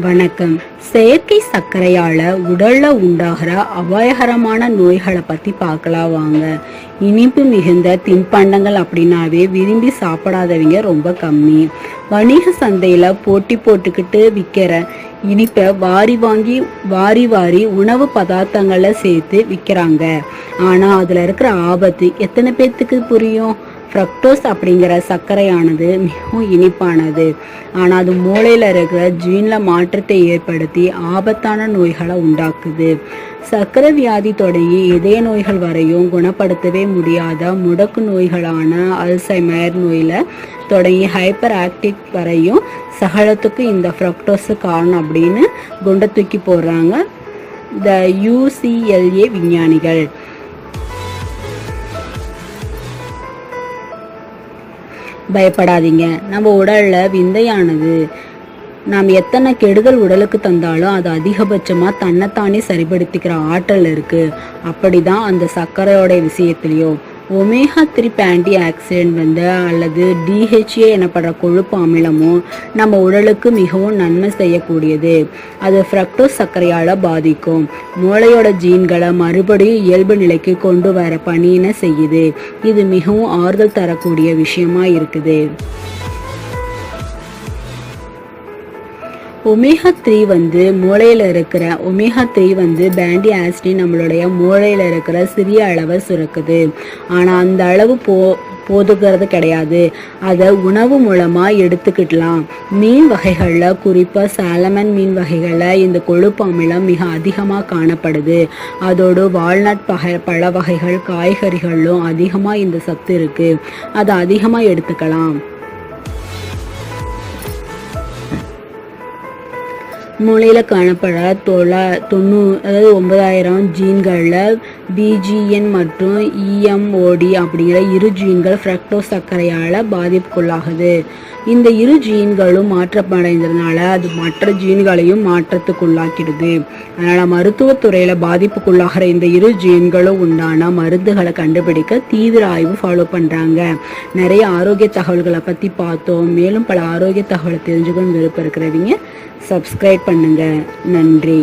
வணக்கம். செயற்கை சர்க்கரையால உடல்ல உண்டாகிற அபாயகரமான நோய்களை பத்தி பார்க்கலாம் வாங்க. இனிப்பு மிகுந்த தின்பண்டங்கள் அப்படின்னாவே விரும்பி சாப்பிடாதவங்க ரொம்ப கம்மி. வணிக சந்தையில போட்டி போட்டுக்கிட்டு விற்கிற இனிப்பை வாரி வாங்கி வாரி வாரி உணவு பதார்த்தங்களை சேர்த்து விற்கிறாங்க ஆனா அதுல இருக்கிற ஆபத்து எத்தனை பேர்த்துக்கு புரியும்? ஃப்ரக்டோஸ் அப்படிங்கிற சர்க்கரையானது மிகவும் இனிப்பானது. ஆனால் அது மூளையில் இருக்கிற ஜீனில் மாற்றத்தை ஏற்படுத்தி ஆபத்தான நோய்களை உண்டாக்குது. சர்க்கரை வியாதி தொடங்கி இதய நோய்கள் வரையும் குணப்படுத்தவே முடியாத முடக்கு நோய்களான அல்சைமர் நோயில் தொடங்கி ஹைப்பர் ஆக்டிக் வரையும் சகலத்துக்கு இந்த ஃப்ரக்டோஸ் காரணம் அப்படின்னு குண்டை தூக்கி போடுறாங்க. த யூசிஎல்ஏ விஞ்ஞானிகள். பயப்படாதீங்க. நம்ம உடல்ல விந்தையானது. நாம் எத்தனை கெடுதல் உடலுக்கு தந்தாலும் அது அதிகபட்சமாக தன்னைத்தானே சரிப்படுத்திக்கிற ஆற்றல் இருக்குது அப்படி தான் அந்த சர்க்கரையோட விஷயத்துலையும். ஒமேகா த்ரீ பேண்டி ஆக்சிடென்ட் வந்து அல்லது டிஹெச்ஏ எனப்படுற கொழுப்பு அமிலமும் நம்ம உடலுக்கு மிகவும் நன்மை செய்யக்கூடியது. அது ஃப்ரக்டோஸ் சர்க்கரையால் பாதிக்கும். மூளையோட ஜீன்களை மறுபடியும் இயல்பு நிலைக்கு கொண்டு வர பணியினை செய்யுது. இது மிகவும் ஆறுதல் தரக்கூடிய விஷயமா இருக்குது. ஒமேகா த்ரீ வந்து மூளையில் இருக்கிற ஒமேகா த்ரீ வந்து பேண்டி ஆசிட் நம்மளுடைய மூளையில் இருக்கிற சிறிய அளவை சுரக்குது. ஆனால் அந்த அளவு போ போதுகிறது கிடையாது. அதை உணவு மூலமாக எடுத்துக்கிடலாம். மீன் வகைகளில் குறிப்பாக சாலமன் மீன் வகைகளில் இந்த கொழுப்பு அமிலம் மிக அதிகமாக காணப்படுது. அதோடு வால்நட் பகை பழ வகைகள் காய்கறிகளிலும் அதிகமாக இந்த சத்து இருக்குது அதை அதிகமாக எடுத்துக்கலாம். மூளையில் காணப்படுற தொள்ளா தொண்ணூ அதாவது ஒன்பதாயிரம் ஜீன்களில் பிஜிஎன் மற்றும் இஎம்ஓடி அப்படிங்கிற இரு ஜீன்கள் ஃப்ரக்டோஸ் சர்க்கரையால் பாதிப்புக்குள்ளாகுது. இந்த இரு ஜீன்களும் மாற்றமடைந்ததுனால அது மற்ற ஜீன்களையும் மாற்றத்துக்குள்ளாக்கிடுது. அதனால் மருத்துவத்துறையில் பாதிப்புக்குள்ளாகிற இந்த இரு ஜீன்களும் உண்டான மருந்துகளை கண்டுபிடிக்க தீவிர ஆய்வு ஃபாலோ பண்ணுறாங்க நிறைய ஆரோக்கிய தகவல்களை பற்றி பார்த்தோம். மேலும் பல ஆரோக்கிய தகவலை தெரிஞ்சுக்கணும் விருப்பம் இருக்கிறவங்க சப்ஸ்கிரைப் பண்ணுங்கள் நன்றி.